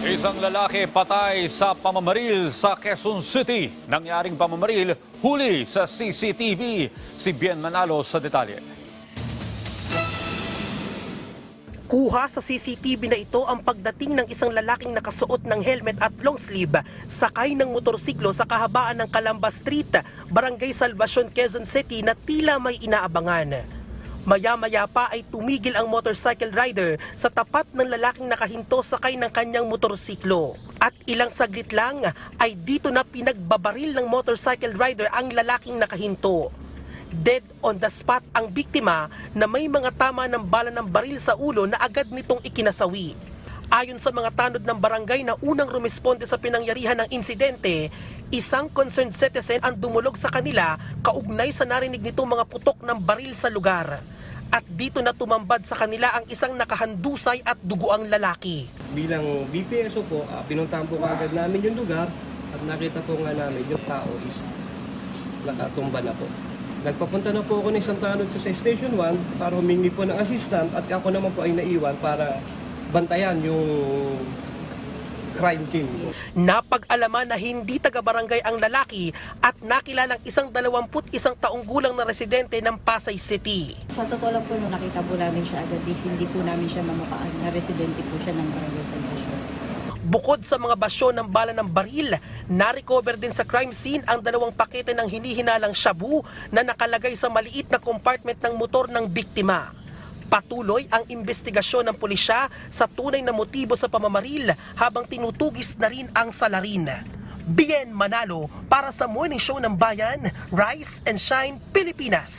Isang lalaki patay sa pamamaril sa Quezon City. Nangyaring pamamaril, huli sa CCTV. Si Bien Manalo sa detalye. Kuha sa CCTV na ito ang pagdating ng isang lalaking nakasuot ng helmet at long sleeve sakay ng motorsiklo sa kahabaan ng Calamba Street, Barangay Salvacion, Quezon City na tila may inaabangan. Maya-maya pa ay tumigil ang motorcycle rider sa tapat ng lalaking nakahinto sakay ng kanyang motorsiklo. At ilang saglit lang ay dito na pinagbabaril ng motorcycle rider ang lalaking nakahinto. Dead on the spot ang biktima na may mga tama ng bala ng baril sa ulo na agad nitong ikinasawi. Ayon sa mga tanod ng barangay na unang rumisponde sa pinangyarihan ng insidente, isang concerned citizen ang dumulog sa kanila kaugnay sa narinig nito mga putok ng baril sa lugar. At dito na tumambad sa kanila ang isang nakahandusay at duguang lalaki. bilang BPSO po, ah, pinuntahan po agad namin yung lugar at nakita po nga namin yung tao is nakatumba na po. Nagpapunta na po ako ng isang tanod sa Station 1 para humingi po ng assistant at ako naman po ay naiwan para bantayan yung crime scene. Napag-alaman na hindi taga-barangay ang lalaki at nakilalang isang dalawamput isang taong gulang na residente ng Pasay City. Sa totoo lang po, nung nakita po namin siya agad, is hindi po namin siya mamukaan na residente po siya ng Barangay Salvation. Bukod sa mga basyo ng bala ng baril, na-recover din sa crime scene ang dalawang pakete ng hinihinalang shabu na nakalagay sa maliit na compartment ng motor ng biktima. Patuloy ang investigasyon ng pulisya sa tunay na motibo sa pamamaril habang tinutugis na rin ang salarin. Bien Manalo para sa Morning Show ng Bayan, Rise and Shine Pilipinas.